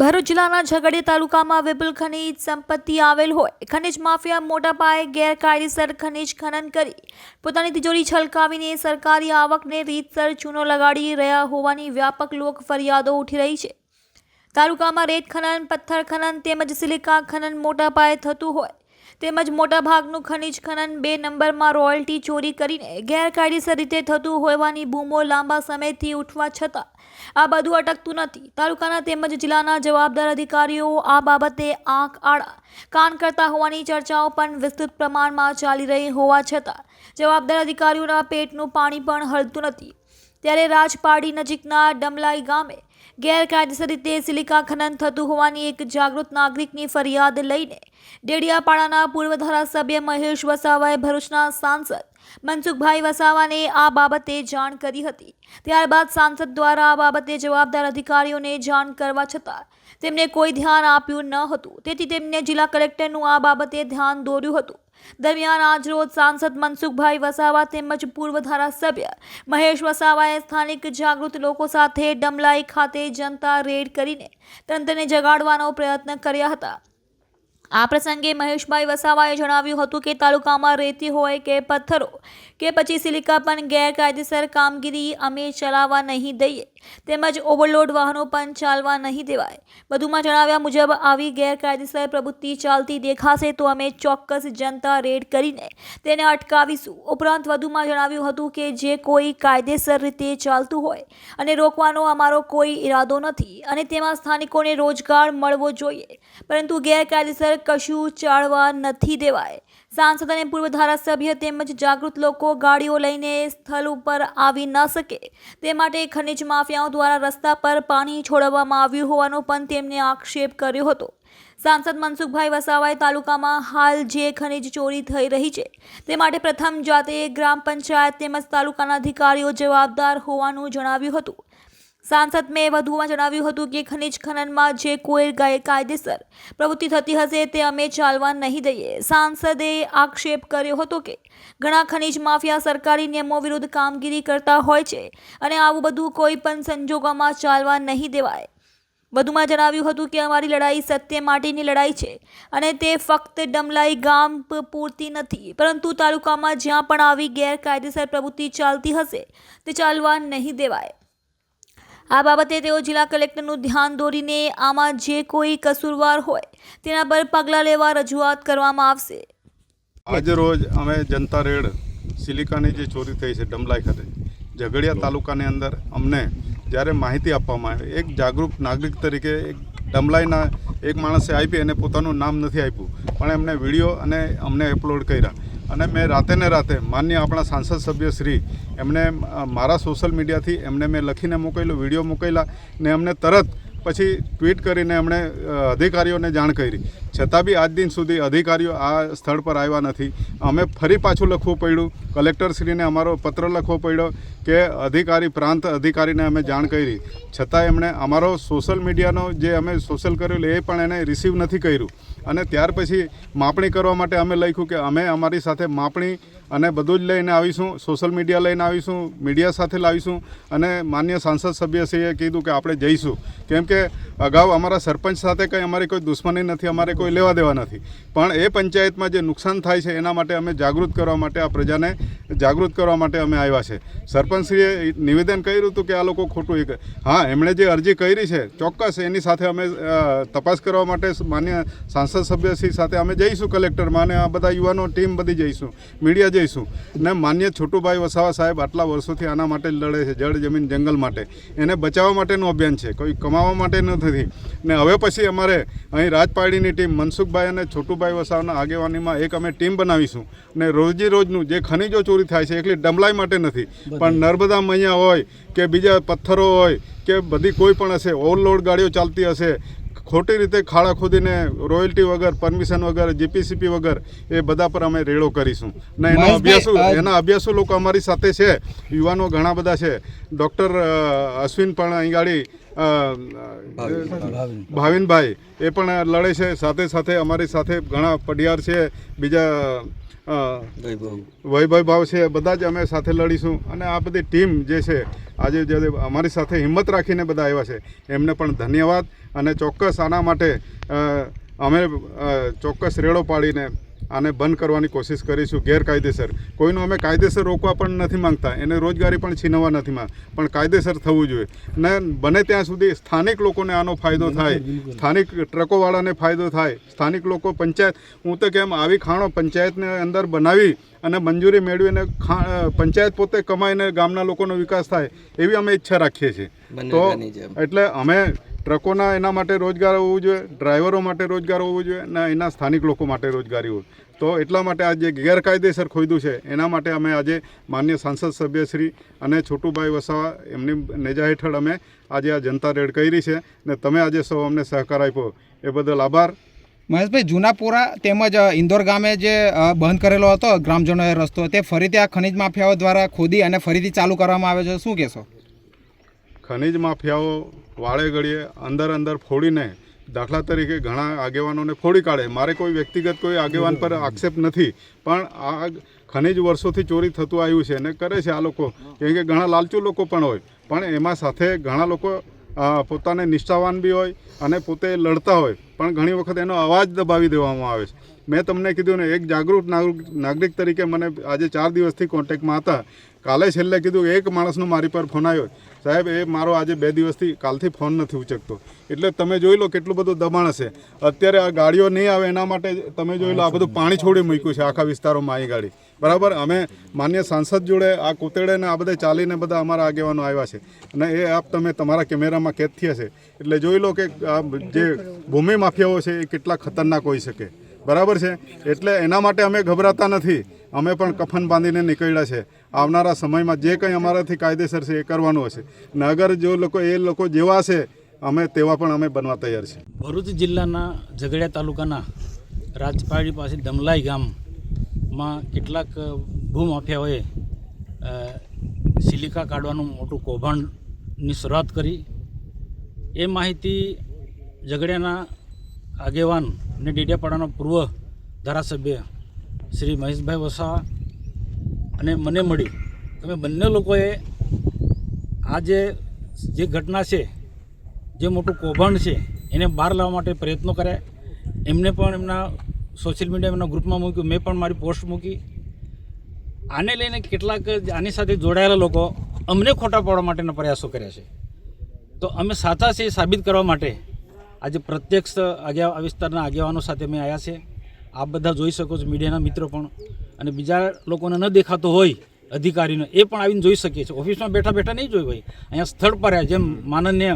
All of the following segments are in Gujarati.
ભરૂચ જિલ્લાના ઝઘડિયા તાલુકામાં વિપુલ ખનિજ સંપત્તિ આવેલ હોય. ખનિજ માફિયા મોટા પાયે ગેરકાયદેસર ખનિજ ખનન કરી પોતાની તિજોરી છલકાવીને સરકારી આવકને રીતસર ચૂનો લગાડી રહ્યા હોવાની વ્યાપક લોક ફરિયાદો ઉઠી રહી છે. તાલુકામાં રેત ખનન, પથ્થર ખનન તેમજ સિલિકા ખનન મોટા પાયે થતું હોય. તેમજ મોટાભાગનું ખનિજ ખનન બે નંબરમાં રોયલ્ટી ચોરી કરીને ગેરકાયદેસર રીતે થતું હોવાની બૂમો લાંબા સમયથી ઉઠવા છતાં આ બધું અટકતું નથી. તાલુકાના તેમજ જિલ્લાના જવાબદાર અધિકારીઓ આ બાબતે આંખ આડા કાન કરતા હોવાની ચર્ચાઓ પણ વિસ્તૃત પ્રમાણમાં ચાલી રહી હોવા છતાં જવાબદાર અધિકારીઓના પેટનું પાણી પણ હળતું નથી. ત્યારે રાજપાડી નજીકના ડમલાઈ ગામે ગેરકાયદેસર રીતે સિલિકા ખનન થતું હોવાની એક જાગૃત નાગરિકની ફરિયાદ લઈને ડેડિયાપાડાના પૂર્વ ધારાસભ્ય મહેશ વસાવાએ ભરૂચના સાંસદ મનસુખભાઈ વસાવાને આ બાબતે જાણ કરી હતી. ત્યારબાદ સાંસદ દ્વારા આ બાબતે જવાબદાર અધિકારીઓને જાણ કરવા છતાં તેમને કોઈ ધ્યાન આપ્યું ન હતું. તેથી તેમને જિલ્લા કલેક્ટરનું આ બાબતે ધ્યાન દોર્યું હતું. દરમિયાન આજરોજ સાંસદ મનસુખભાઈ વસાવા તેમજ પૂર્વ ધારાસભ્ય મહેશ વસાવાએ સ્થાનિક જાગૃત લોકો સાથે ડમલાઈ ખાતે જનતા રેડ કરીને તંત્રને જગાડવાનો પ્રયત્ન કર્યા હતા. આ પ્રસંગે મહેશભાઈ વસાવાએ જણાવ્યું હતું કે તાલુકામાં રેતી હોય કે પથ્થરો કે પછી સિલિકા પણ ગેરકાયદેસર કામગીરી અમે ચલાવવા નહીં દઈએ. તેમજ ઓવરલોડ વાહનો પણ ચાલવા નહીં દેવાય. વધુમાં જણાવ્યા મુજબ, આવી ગેરકાયદેસર પ્રવૃત્તિ ચાલતી દેખાશે તો અમે ચોક્કસ જનતા રેડ કરીને તેને અટકાવીશું. ઉપરાંત વધુમાં જણાવ્યું હતું કે જે કોઈ કાયદેસર રીતે ચાલતું હોય અને રોકવાનો અમારો કોઈ ઈરાદો નથી અને તેમાં સ્થાનિકોને રોજગાર મળવો જોઈએ. પરંતુ ગેરકાયદેસર કશું ચાળવા નથી દેવાય. સાંસદ અને પૂર્વ ધારાસભ્ય તેમજ જાગૃત લોકો ગાડીઓ લઈને સ્થળ ઉપર આવી ન શકે. તે માટે ખનિજ માફિયાઓ દ્વારા રસ્તા પર પાણી છોડવામાં આવ્યું હોવાનો પણ તેમને આક્ષેપ કર્યો હતો. સાંસદ મનસુખભાઈ વસાવાએ તાલુકામાં હાલ જે ખનિજ ચોરી થઈ રહી છે, તે માટે પ્રથમ જાતે ગ્રામ પંચાયત તેમજ તાલુકાના અધિકારીઓ જવાબદાર હોવાનું જણાવ્યું હતું. સાંસદ મેં વધુમાં જણાવ્યું હતું કે ખનિજ ખનનમાં જે કોઈ ગેરકાયદેસર પ્રવૃત્તિ થતી હશે તે અમે ચાલવા નહીં દઈએ. સાંસદે આક્ષેપ કર્યો હતો કે ઘણા ખનિજ માફિયા સરકારી નિયમો વિરુદ્ધ કામગીરી કરતા હોય છે અને આવું બધું કોઈ પણ સંજોગોમાં ચાલવા નહીં દેવાય. વધુમાં જણાવ્યું હતું કે અમારી લડાઈ સત્ય માટેની લડાઈ છે અને તે ફક્ત ડમલાઈ ગામ પૂરતી નથી, પરંતુ તાલુકામાં જ્યાં પણ આવી ગેરકાયદેસર પ્રવૃત્તિ ચાલતી હશે તે ચાલવા નહીં દેવાય. આ બાબતે તેઓ જિલ્લા કલેક્ટરનું ધ્યાન દોરીને આમાં જે કોઈ કસૂરવાર હોય તેના પર પગલાં લેવા રજૂઆત કરવામાં આવશે. આજે રોજ અમે જનતા રેડ સિલિકાની જે ચોરી થઈ છે ડમલાઈ ખાતે, ઝઘડિયા તાલુકાની અંદર અમને જ્યારે માહિતી આપવામાં આવે, એક જાગૃત નાગરિક તરીકે એક ડમલાઈના એક માણસે આપી અને પોતાનું નામ નથી આપ્યું. પણ એમને વીડિયો અને અમને અપલોડ કર્યા. અને મેં રાતે ને રાતે માન્ય આપણા સાંસદ સભ્ય શ્રી એમને મારા સોશિયલ મીડિયાથી એમને મેં લખીને મોકલ્યો, વીડિયો મોકલ્યા ને એમને તરત પછી ટ્વીટ કરીને એમણે અધિકારીઓને જાણ કરી. છતાં બી આજ દિન સુધી અધિકારીઓ આ સ્થળ પર આવ્યા નથી. અમે ફરી પાછું લખવું પડ્યું. કલેક્ટરશ્રીને અમારો પત્ર લખવો પડ્યો કે અધિકારી, પ્રાંત અધિકારીને અમે જાણ કરી. છતાં એમણે અમારો સોશિયલ મીડિયાનો જે અમે સોશિયલ કર્યું એ પણ એને રિસીવ નથી કર્યું. અને ત્યાર પછી માપણી કરવા માટે અમે લખ્યું કે અમે અમારી સાથે માપણી અને બધું જ લઈને આવીશું સોશિયલ મીડિયા લઈને આવીશું મીડિયા સાથે લાવીશું અને માન્ય સાંસદ સભ્યશ્રીએ કીધું કે આપણે જઈશું. કેમ કે અગાઉ અમારા સરપંચ સાથે કંઈ અમારી કોઈ દુશ્મની નથી, અમારે કોઈ લેવા દેવા નથી. પણ એ પંચાયતમાં જે નુકસાન થાય છે, એના માટે અમે જાગૃત કરવા માટે આ પ્રજાને જાગૃત કરવા માટે અમે આવ્યા છે. સરપંચશ્રીએ નિવેદન કર્યું હતું કે આ લોકો ખોટું એ હા, એમણે જે અરજી કરી છે, ચોક્કસ એની સાથે અમે તપાસ કરવા માટે માન્ય સાંસદ સભ્યશ્રી સાથે અમે જઈશું કલેક્ટરમાં અને આ બધા યુવાનો ટીમ બધી જઈશું. મીડિયા જઈશું. ને માન્ય છોટુભાઈ વસાવા સાહેબ આટલા વર્ષોથી આના માટે જ લડે છે જળ જમીન જંગલ માટે. એને બચાવવા માટેનું અભિયાન છે કોઈ કમાવા માટે નથી. ને હવે પછી અમારે અહીં રાજપાડીની ટીમ મનસુખભાઈ અને છોટુભાઈ વસાવાના આગેવાનીમાં એક અમે ટીમ બનાવીશું. ને રોજી રોજનું જે ખનિજો ચોરી થાય છે એકલી ડમલાઈ માટે નથી. પણ નર્મદા મૈયા હોય કે બીજા પથ્થરો હોય કે બધી કોઈ પણ હશે ઓવરલોડ ગાડીઓ ચાલતી હશે ખોટી રીતે ખાડા ખોદીને રોયલ્ટી વગર પરમિશન વગર જીપીસીપી વગર એ બધા પર અમે રેડો કરીશું. ને એના અભ્યાસો એના અભ્યાસો લોકો અમારી સાથે છે. યુવાનો ઘણા બધા છે. ડૉક્ટર અશ્વિન પણ અહીં ગાડી ભાવિનભાઈ એ પણ લડે છે. સાથે સાથે અમારી સાથે ઘણા પડિયાર છે. બીજા વૈભવ ભાવ છે. બધા જ અમે સાથે લડીશું. અને આ બધી ટીમ જે છે આજે જે અમારી સાથે હિંમત રાખીને બધા આવ્યા છે એમને પણ ધન્યવાદ. અને ચોક્કસ આના માટે અમે ચોક્કસ રેડો પાડીને આને બંધ કરવાની કોશિશ કરીશું ગેરકાયદેસર. કોઈનું અમે કાયદેસર રોકવા પણ નથી માંગતા એને રોજગારી પણ છીનવવા નથી માંગ પણ કાયદેસર થવું જોઈએ. ને બને ત્યાં સુધી સ્થાનિક લોકોને આનો ફાયદો થાય સ્થાનિક ટ્રકોવાળાને ફાયદો થાય. સ્થાનિક લોકો પંચાયત હું તો કેમ આવી ખાણો પંચાયતને અંદર બનાવી અને મંજૂરી મેળવીને પંચાયત પોતે કમાઈને ગામના લોકોનો વિકાસ થાય એવી અમે ઈચ્છા રાખીએ છીએ. તો એટલે અમે ટ્રકોના એના માટે રોજગાર હોવું જોઈએ, ડ્રાઈવરો માટે રોજગાર હોવું જોઈએ અને એના સ્થાનિક લોકો માટે રોજગારી હોય. તો એટલા માટે આ જે ગેરકાયદેસર ખોઈદું છે, એના માટે અમે આજે માન્ય સાંસદ સભ્યશ્રી અને છોટુભાઈ વસાવા એમની નેજા હેઠળ અમે આજે આ જનતા રેડ કરી છે ને તમે આજે સૌ અમને સહકાર આપ્યો. એ બદલ આભાર. મહેશભાઈ જૂનાપુરા તેમજ ઇન્દોર ગામે જે બંધ કરેલો હતો, ગ્રામજનોએ રસ્તો, તે ફરીથી આ ખનિજ માફિયાઓ દ્વારા ખોદી અને ફરીથી ચાલુ કરવામાં આવે છે. શું કહેશો? ખનિજ માફિયાઓ વાળે ઘડીએ અંદર અંદર ફોડીને દાખલા તરીકે ઘણા આગેવાનોને ફોડી કાઢે. મારે કોઈ વ્યક્તિગત કોઈ આગેવાન પર આક્ષેપ નથી, પણ આ ખનીજ વર્ષોથી ચોરી થતું આવ્યું છે અને કરે છે આ લોકો. કેમ કે ઘણા લાલચુ લોકો પણ હોય, પણ એમાં સાથે ઘણા લોકો પોતાને નિષ્ઠાવાન બી હોય અને પોતે લડતા હોય. પણ ઘણી વખત એનો અવાજ દબાવી દેવામાં આવે છે. મેં તમને કીધું ને, એક જાગૃત નાગરિક તરીકે મને આજે ચાર દિવસથી કોન્ટેક્ટમાં હતા. કાલે છેલ્લે કીધું, એક માણસનો મારી પર ફોન આવ્યો. સાહેબ, એ મારો આજે બે દિવસથી, કાલથી ફોન નથી ઉચકતો. એટલે તમે જોઈ લો કેટલું બધું દબાણ હશે. અત્યારે આ ગાડીઓ નહીં આવે એના માટે તમે જોઈ લો, આ બધું પાણી છોડી મૂક્યું છે આખા વિસ્તારોમાં અહીં ગાડી. બરાબર? અમે માન્ય સાંસદ જોડે આ કોતેડેને આ બધે ચાલીને બધા અમારા આગેવાનો આવ્યા છે. અને એ આપ તમે તમારા કેમેરામાં કેદ થયા છે. એટલે જોઈ લો કે જે ભૂમિ માફિયાઓ છે એ કેટલા ખતરનાક હોઈ શકે. બરાબર છે? એટલે એના માટે અમે ગભરાતા નથી. અમે પણ કફન બાંધીને નીકળ્યા છે. આવનારા સમયમાં જે કંઈ અમારાથી કાયદેસર છે એ કરવાનું હશે. ને અગર જો લોકો એ લોકો જેવા છે, અમે તેવા પણ અમે બનવા તૈયાર છીએ ભરૂચ જિલ્લાના ઝઘડિયા તાલુકાના રાજપાડી પાસે દમલાઈ ગામમાં કેટલાક ભૂમાફિયાઓએ સિલિકા કાઢવાનું મોટું કૌભાંડની શરૂઆત કરી. એ માહિતી ઝઘડિયાના આગેવાન અને ડેડિયાપાડાના પૂર્વ ધારાસભ્ય શ્રી મહેશભાઈ વસાવા અને મને મળી. તમે બંને લોકોએ આ જે જે ઘટના છે, જે મોટું કૌભાંડ છે, એને બહાર લાવવા માટે પ્રયત્નો કર્યા. એમને પણ એમના સોશિયલ મીડિયાના ગ્રુપમાં મૂક્યું. મેં પણ મારી પોસ્ટ મૂકી. આને લઈને કેટલાક આની સાથે જોડાયેલા લોકો અમને ખોટા પાડવા માટેના પ્રયાસો કર્યા છે. તો અમે સાચા છે એ સાબિત કરવા માટે આજે પ્રત્યક્ષ આગેવા વિસ્તારના આગેવાનો સાથે અમે આવ્યા છે આપ બધા જોઈ શકો છો, મીડિયાના મિત્રો પણ. અને બીજા લોકોને ન દેખાતો હોય, અધિકારીને એ પણ આવીને જોઈ શકીએ છીએ. ઓફિસમાં બેઠા બેઠા નહીં જોઈ ભાઈ અહીંયા સ્થળ પર જેમ માનન્ય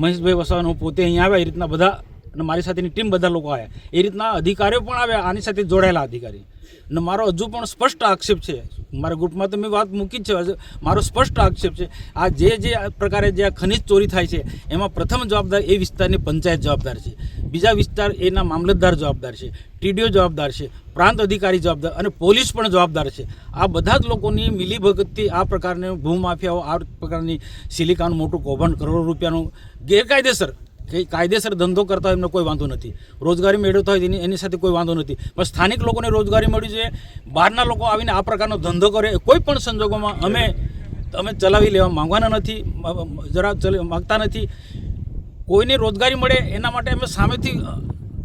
મહેશભાઈ વસાવાનો પોતે અહીંયા આવ્યા, એ રીતના બધા અને મારી સાથેની ટીમ બધા લોકો આવ્યા એ રીતના અધિકારીઓ પણ આવ્યા, આની સાથે જોડાયેલા અધિકારી. અને મારો હજુ પણ સ્પષ્ટ આક્ષેપ છે. મારા ગ્રુપમાં તો મેં વાત મૂકી જ છે. મારો સ્પષ્ટ આક્ષેપ છે. આ જે જે પ્રકારે જે આ ખનિજ ચોરી થાય છે, એમાં પ્રથમ જવાબદાર એ વિસ્તારની પંચાયત જવાબદાર છે. બીજા વિસ્તાર એના મામલતદાર જવાબદાર છે. ટીડીઓ જવાબદાર છે. પ્રાંત અધિકારી જવાબદાર અને પોલીસ પણ જવાબદાર છે. આ બધા જ લોકોની મિલીભગતથી આ પ્રકારની ભૂમાફિયાઓ, આ પ્રકારની સિલિકાનું મોટું કૌભાંડ કરોડો રૂપિયાનું ગેરકાયદેસર કે કાયદેસર ધંધો કરતા હોય એમને કોઈ વાંધો નથી. રોજગારી મેળવતા હોય એની એની સાથે કોઈ વાંધો નથી. પણ સ્થાનિક લોકોને રોજગારી મળી જોઈએ બહારના લોકો આવીને આ પ્રકારનો ધંધો કરે કોઈ પણ સંજોગોમાં અમે અમે ચલાવી લેવા માંગવાના નથી જરા માગતા નથી. કોઈને રોજગારી મળે એના માટે અમે સામેથી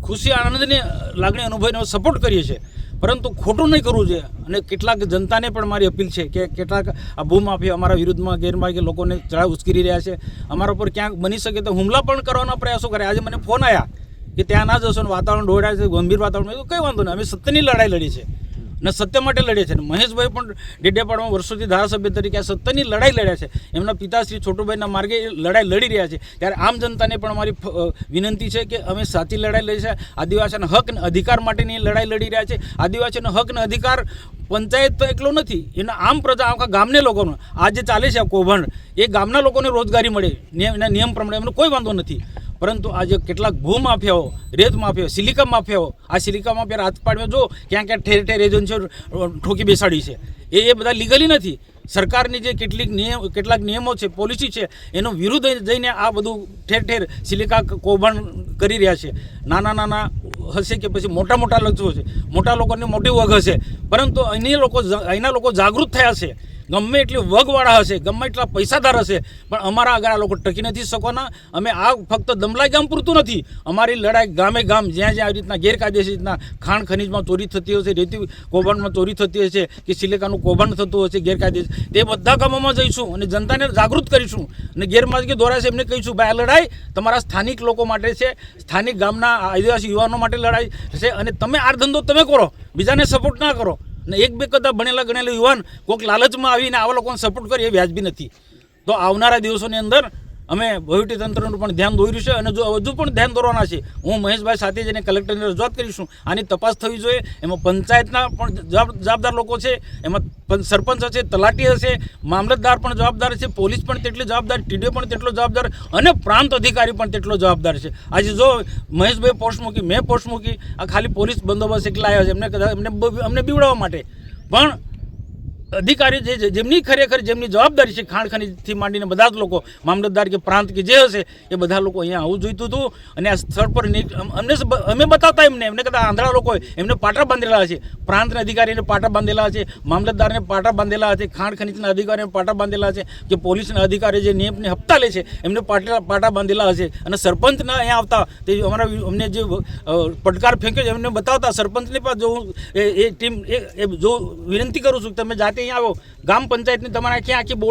ખુશી, આનંદની લાગણી, અનુભવીને સપોર્ટ કરીએ છીએ. પરંતુ ખોટું નહીં કરવું જોઈએ. અને કેટલાક જનતાને પણ મારી અપીલ છે કે કેટલાક આ ભૂમાફિયા અમારા વિરુદ્ધમાં ગેરમાર્ગે લોકોને ચડાવ ઉશ્કેરી રહ્યા છે. અમારા ઉપર ક્યાંક બની શકે તો હુમલા પણ કરવાના પ્રયાસો કરે. આજે મને ફોન આવ્યા કે ત્યાં ના જશો ને વાતાવરણ ઢોળાય છે, ગંભીર વાતાવરણ. કંઈ વાંધો નહીં, અમે સત્યની લડાઈ લડી છે. ને સત્ય માટે લડ્યા છે. અને મહેશભાઈ પણ ડેડિયાપાડામાં વર્ષોથી ધારાસભ્ય તરીકે આ સત્યની લડાઈ લડ્યા છે. એમના પિતાશ્રી છોટુભાઈના માર્ગે લડાઈ લડી રહ્યા છે. ત્યારે આમ જનતાને પણ અમારી વિનંતી છે કે અમે સાચી લડાઈ લડી છે. આદિવાસીના હક અને અધિકાર માટેની લડાઈ લડી રહ્યા છે. આદિવાસીનો હક અને અધિકાર પંચાયત તો એકલો નથી. એના આમ પ્રજા આખા ગામને લોકોનો આ જે ચાલે છે આ કૌભાંડ. એ ગામના લોકોને રોજગારી મળે. એના નિયમ પ્રમાણે એમનો કોઈ વાંધો નથી. પરંતુ આજે કેટલાક ભૂ માફિયાઓ, રેત માફિયાઓ, સિલિકા માફિયાઓ, આ સિલિકા માફિયા રાજપાડમાં જો, ક્યાં ક્યાં ઠેર ઠેર એજન્સીઓ ઠોકી બેસાડી છે. એ એ બધા લીગલી નથી. સરકારની જે કેટલીક નિયમ, કેટલાક નિયમો છે, પોલિસી છે, એનો વિરુદ્ધ જઈને આ બધું ઠેર ઠેર સિલિકા કૌભાંડ કરી રહ્યા છે. નાના નાના હશે કે પછી મોટા મોટા લક્ષો છે. મોટા લોકોની મોટી વગ હશે. પરંતુ અહીં લોકો અહીંના લોકો જાગૃત થયા છે. ગમે એટલી વગવાળા હશે, ગમે એટલા પૈસાદાર હશે, પણ અમારા આગળ આ લોકો ટકી નથી શકવાના. અમે આ ફક્ત દમલાઈ ગામ પૂરતું નથી. અમારી લડાઈ ગામે ગામ, જ્યાં જ્યાં આવી રીતના ગેરકાયદેસર રીતના ખાણ ખનીજમાં ચોરી થતી હશે, રેતી કૌભાંડમાં ચોરી થતી હશે, કે સિલિકાનું કૌભાંડ થતું હશે, ગેરકાયદેસર, તે બધા ગામોમાં જઈશું અને જનતાને જાગૃત કરીશું અને ગેરમાર્ગે દોરાશે એમને કહીશું, ભાઈ, આ લડાઈ તમારા સ્થાનિક લોકો માટે છે, સ્થાનિક ગામના આદિવાસી યુવાનો માટે લડાઈ છે અને તમે આ ધંધો તમે કરો, બીજાને સપોર્ટ ના કરો. ને એક બે કદા ભણેલા ગણેલા યુવાન કોઈક લાલચમાં આવીને આવા લોકોને સપોર્ટ કરે એ વ્યાજબી નથી. તો આવનારા દિવસોની અંદર અમે વહીવટી તંત્રનું પણ ધ્યાન દોર્યું છે અને જો હજુ પણ ધ્યાન દોરવાના છે, હું મહેશભાઈ સાથે જઈને કલેક્ટરને રજૂઆત કરીશું. આની તપાસ થવી જોઈએ. એમાં પંચાયતના પણ જવાબદાર લોકો છે. એમાં સરપંચ હશે, તલાટી હશે, મામલતદાર પણ જવાબદાર છે, પોલીસ પણ તેટલી જવાબદાર, ટીડીઓ પણ તેટલો જવાબદાર અને પ્રાંત અધિકારી પણ તેટલો જવાબદાર છે. આજે જો મહેશભાઈ પોસ્ટ મૂકી, મેં પોસ્ટ મૂકી, આ ખાલી પોલીસ બંદોબસ્ત એકલા આવ્યા છે. એમને કદાચ એમને અમને બીવડાવવા માટે. પણ અધિકારી છે જેમની ખરેખર જેમની જવાબદારી છે ખાણ ખનીજથી માંડીને બધા જ લોકો, મામલતદાર કે પ્રાંત કે જે હશે, એ બધા લોકો અહીંયા આવું જોઈતું હતું. અને આ સ્થળ પર અમને અમે બતાવતા એમને એમને કદાચ આંધળા લોકો એમને પાટા બાંધેલા છે પ્રાંતના અધિકારીને પાટા બાંધેલા છે મામલતદારને પાટા બાંધેલા છે ખાણ ખનીજના અધિકારીને પાટા બાંધેલા છે કે પોલીસના અધિકારી જે નિયમને હપ્તા લે છે, એમને પાટા પાટા બાંધેલા હશે. અને સરપંચના અહીંયા આવતા, તે અમારા અમને જે પડકાર ફેંક્યો એમને બતાવતા સરપંચને પણ જો એ ટીમ એ જો વિનંતી કરું છું તમે જાતે અહીંયા આવો. ગામ પંચાયતની તમારે આખી બોર્ડ